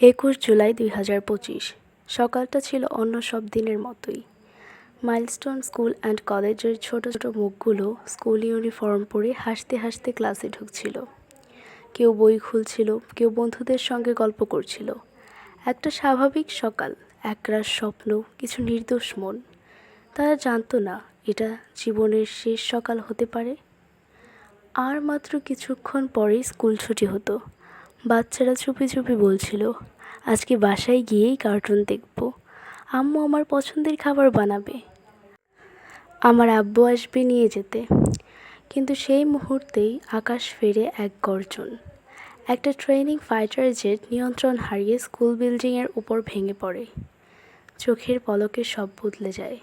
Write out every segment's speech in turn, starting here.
একুশ জুলাই দুই হাজার পঁচিশ। সকালটা ছিল অন্য সব দিনের মতোই। মাইলস্টোন স্কুল অ্যান্ড কলেজের ছোট ছোট মুখগুলো স্কুল ইউনিফর্ম পরে হাসতে হাসতে ক্লাসে ঢুকছিল। কেউ বই খুলছিল, কেউ বন্ধুদের সঙ্গে গল্প করছিল। একটা স্বাভাবিক সকাল একরাশ স্বপ্ন, কিছু নির্দোষ মন। তারা জানতো না এটা জীবনের শেষ সকাল হতে পারে। আর মাত্র কিছুক্ষণ পরেই স্কুল ছুটি হতো। বাচ্চারা চুপি চুপি বলছিল, আজকে বাসায় গিয়েই কার্টুন দেখব। আম্মু আমার পছন্দের খাবার বানাবে। আমার আব্বু আসবে নিয়ে যেতে। কিন্তু সেই মুহূর্তেই আকাশ ফেরে এক গর্জন। একটা ট্রেনিং ফাইটার জেট নিয়ন্ত্রণ হারিয়ে স্কুল বিল্ডিংয়ের উপর ভেঙে পড়ে। চোখের পলকে সব বদলে যায়।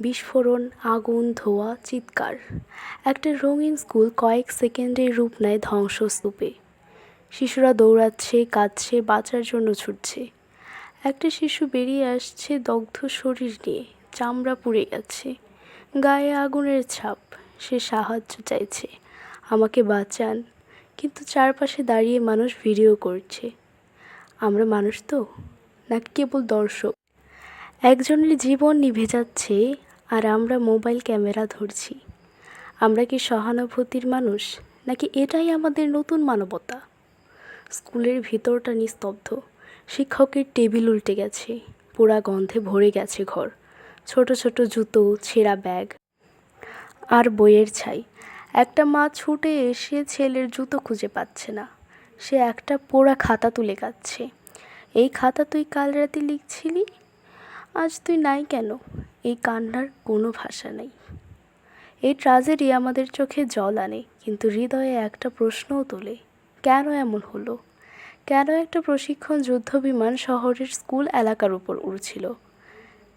বিস্ফোরণ, আগুন, ধোয়া, চিৎকার। একটা রঙিন স্কুল কয়েক সেকেন্ডে রূপ নেয় ধ্বংসস্তূপে। শিশুরা দৌড়াচ্ছে, কাঁদছে, বাঁচার জন্য ছুটছে। একটা শিশু বেরিয়ে আসছে দগ্ধ শরীর নিয়ে, চামড়া পুড়ে গেছে। গায়ে আগুনের ছাপ, সে সাহায্য চাইছে, আমাকে বাঁচান। কিন্তু চারপাশে দাঁড়িয়ে মানুষ ভিডিও করছে। আমরা মানুষ তো, নাকি কেবল দর্শক? একজনের জীবন নিভে যাচ্ছে, আর আমরা মোবাইল ক্যামেরা ধরছি। আমরা কি সহানুভূতির মানুষ, নাকি এটাই আমাদের নতুন মানবতা? স্কুলের ভিতরটা নিস্তব্ধ। শিক্ষকের টেবিল উল্টে গেছে, পোড়া গন্ধে ভরে গেছে ঘর। ছোট ছোট জুতো, ছেঁড়া ব্যাগ আর বইয়ের ছাই। একটা মা ছুটে এসে ছেলের জুতো খুঁজে পাচ্ছে না। সে একটা পোড়া খাতা তুলে কাচ্ছে এই খাতা তুই কাল রাতে লিখছিলি? আজ তুই নাই কেন? এই কান্নার কোনো ভাষা নেই। এই ট্রাজেডি আমাদের চোখে জল আনে, কিন্তু হৃদয়ে একটা প্রশ্নও তোলে। কেন এমন হলো? কেন একটা প্রশিক্ষণ যুদ্ধ বিমান শহরের স্কুল এলাকার উপর উড়ছিল?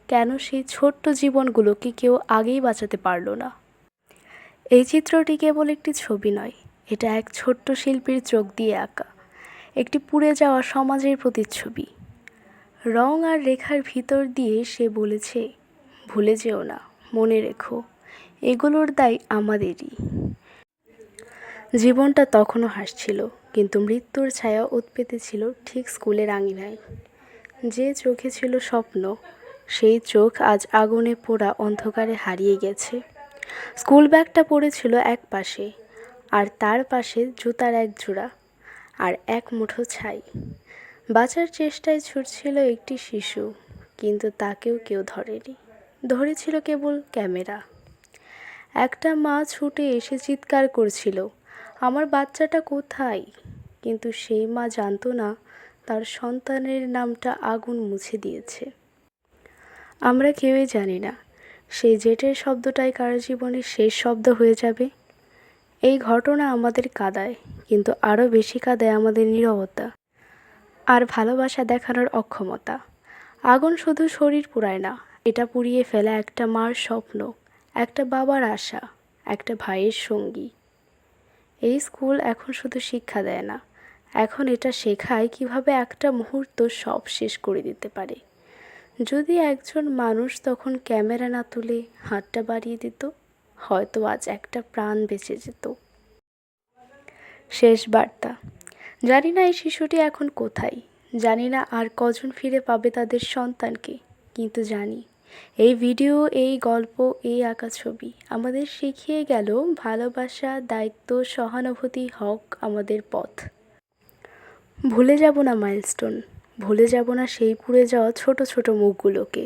কেন সেই ছোট্ট জীবনগুলোকে কেউ আগেই বাঁচাতে পারল না? এই চিত্রটি কেবল একটি ছবি নয়, এটা এক ছোট্ট শিল্পীর চোখ দিয়ে আঁকা, একটি পুড়ে যাওয়া সমাজের প্রতিচ্ছবি। রং আর রেখার ভিতর দিয়ে সে বলেছে, ভুলে যেও না, মনে রেখো, এগুলোর দায় আমাদেরই। জীবনটা তখনও হাসছিল, কিন্তু মৃত্যুর ছায়া উৎপেতে ছিল ঠিক স্কুলের আঙিনায়। যে চোখে ছিল স্বপ্ন, সেই চোখ আজ আগুনে পোড়া অন্ধকারে হারিয়ে গেছে। স্কুল ব্যাগটা পড়েছিল এক পাশে, আর তার পাশে জুতার এক জোড়া, আর এক মুঠো ছাই। বাঁচার চেষ্টায় ছুটছিল একটি শিশু, কিন্তু তাকেও কেউ ধরেনি। ধরেছিল কেবল ক্যামেরা। একটা মা ছুটে এসে চিৎকার করছিল আমার বাচ্চাটা কোথায়? কিন্তু সেই মা জানতো না তার সন্তানের নামটা আগুন মুছে দিয়েছে। আমরা কেউই জানি না, সেই জেটের শব্দটাই কারও জীবনের শেষ শব্দ হয়ে যাবে। এই ঘটনা আমাদের কাদায়, কিন্তু আরও বেশি কাদায় আমাদের নীরবতা আর ভালোবাসা দেখানোর অক্ষমতা। আগুন শুধু শরীর পুরায় না, এটা পুড়িয়ে ফেলা একটা মার স্বপ্ন, একটা বাবার আশা, একটা ভাইয়ের সঙ্গী। এই স্কুল এখন শুধু শিক্ষা দেয় না। এখন এটা শেখায় কীভাবে একটা মুহূর্ত সব শেষ করে দিতে পারে। যদি একজন মানুষ তখন ক্যামেরা না তুলে হাতটা বাড়িয়ে দিত, হয়তো আজ একটা প্রাণ বেঁচে যেত। শেষ বার্তা। জানি না এই শিশুটি এখন কোথায়। জানি না আর কজন ফিরে পাবে তাদের সন্তানকে, কিন্তু জানি এই ভিডিও এই গল্প, এই আঁকা ছবি আমাদের শিখিয়ে গেল ভালোবাসা, দায়িত্ব, সহানুভূতি হক আমাদের পথ। ভুলে যাব না মাইলস্টোন ভুলে যাব না সেই পুড়ে যাওয়া ছোট ছোট মুখগুলোকে।